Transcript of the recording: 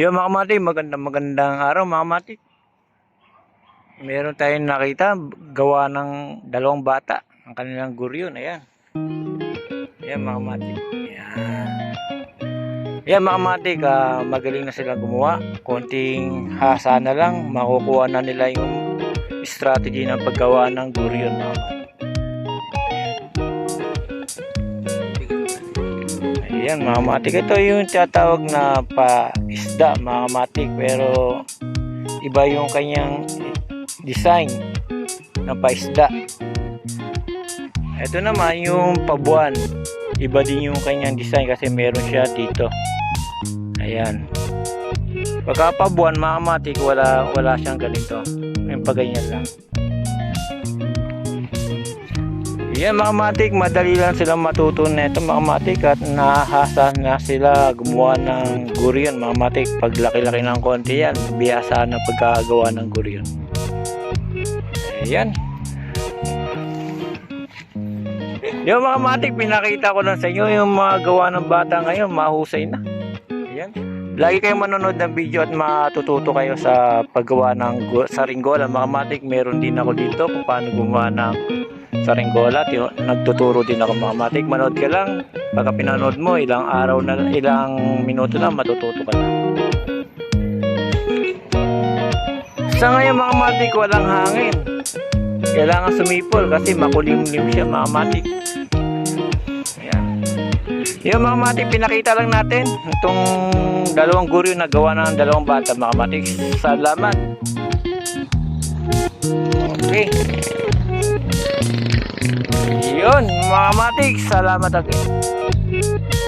Yung mga mati, magandang magandang araw mga mati. Meron tayong nakita, gawa ng dalawang bata. Ang kanilang guryon, ayan. Ayan mga mati. Ayan. Ayan mga mati, ka, magaling na sila gumawa. Konting hasa na lang, makukuha na nila yung strategy ng paggawa ng guryon mga mati. Ayan mga matik. Ito yung tinatawag na pa-isda mga matik. Pero iba yung kanyang design na pa-isda. Ito naman yung pabuan. Iba din yung kanyang design kasi meron siya dito. Ayan. Pagka pabuan mga matik, wala, wala siyang ganito. Yung paganyan lang. Yan mga matik, madali lang silang matuto nito mga matik at nahasa na sila gumawa ng guryon mga matik. Pag laki-laki ng konti yan, biyasa na pagkagawa ng guryon. Ayan. Yung mga matik, pinakita ko lang sa inyo yung mga gawa ng bata ngayon, mahusay na. Ayan. Lagi kayong manonood ng video at matututo kayo sa paggawa ng saringgola. Mga matik, meron din ako dito kung paano gumawa ng saringgola. Tino- Nagtuturo din ako mga matik. Manood ka lang. Pagka pinanood mo, ilang araw na, ilang minuto na, matututo ka na. Sa ngayon mga matik, walang hangin. Kailangan sumipol kasi makulimlim siya mga matik. Ayan. Yung mga matik, pinakita lang natin itong dalawang guryo na gawa ng dalawang bata mga matik. Salamat. Yun, mga matik, salamat again.